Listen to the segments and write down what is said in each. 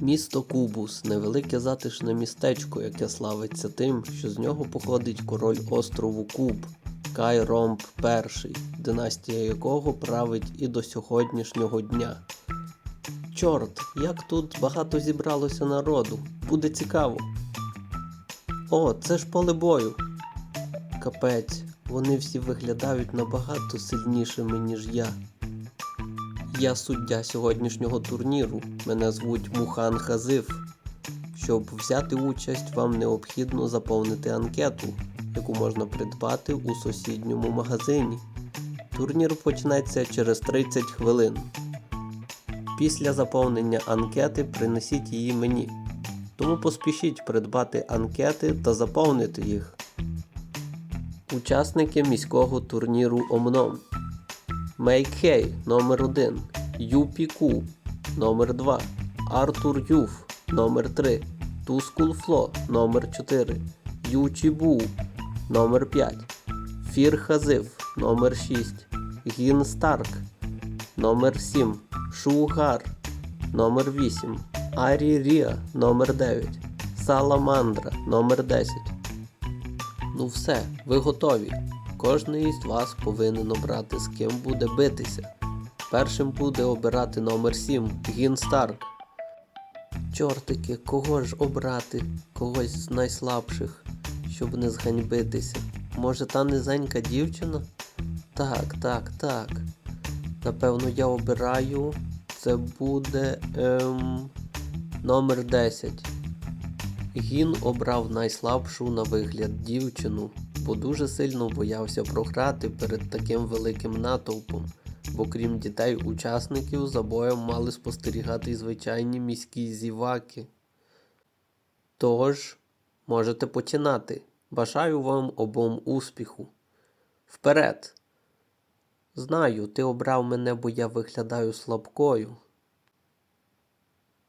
Місто Кубус невелике затишне містечко, яке славиться тим, що з нього походить король острову Куб Кай Ромб І, династія якого править і до сьогоднішнього дня. Чорт, як тут багато зібралося народу. Буде цікаво. О, це ж поле бою. Капець, вони всі виглядають набагато сильнішими, ніж я. Я суддя сьогоднішнього турніру. Мене звуть Мухан Хазив. Щоб взяти участь, вам необхідно заповнити анкету, яку можна придбати у сусідньому магазині. Турнір почнеться через 30 хвилин. Після заповнення анкети принесіть її мені. Тому поспішіть придбати анкети та заповнити їх. Учасники міського турніру Омном. Мейкхей номер 1 Юпіку номер 2 Артур Юф номер 3 Тускул Фло номер 4 Ючібу номер 5 Фір Хазив номер 6 Гін Старк номер 7 Шугар номер 8 Арі Ріа номер 9 Саламандра номер 10 Ну все, ви готові. Кожний із вас повинен обрати, з ким буде битися. Першим буде обирати номер 7 Гін Старк. Чортики, кого ж обрати? Когось з найслабших, щоб не зганьбитися. Може, та низенька дівчина? Так, так, так. Напевно, я обираю. Це буде ем, номер 10. Гін обрав найслабшу на вигляд дівчину, бо дуже сильно боявся програти перед таким великим натовпом, бо крім дітей-учасників за боєм мали спостерігати й звичайні міські зіваки. Тож, можете починати. Бажаю вам обом успіху. Вперед! Знаю, ти обрав мене, бо я виглядаю слабкою.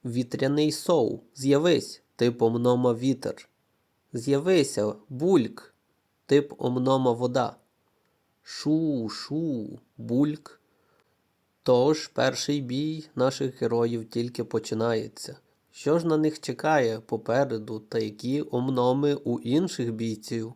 Вітряний соу, з'явись, тип омнома вітер. З'явися, бульк, тип омнома вода. Шу, шу, бульк. Тож перший бій наших героїв тільки починається. Що ж на них чекає попереду та які омноми у інших бійців?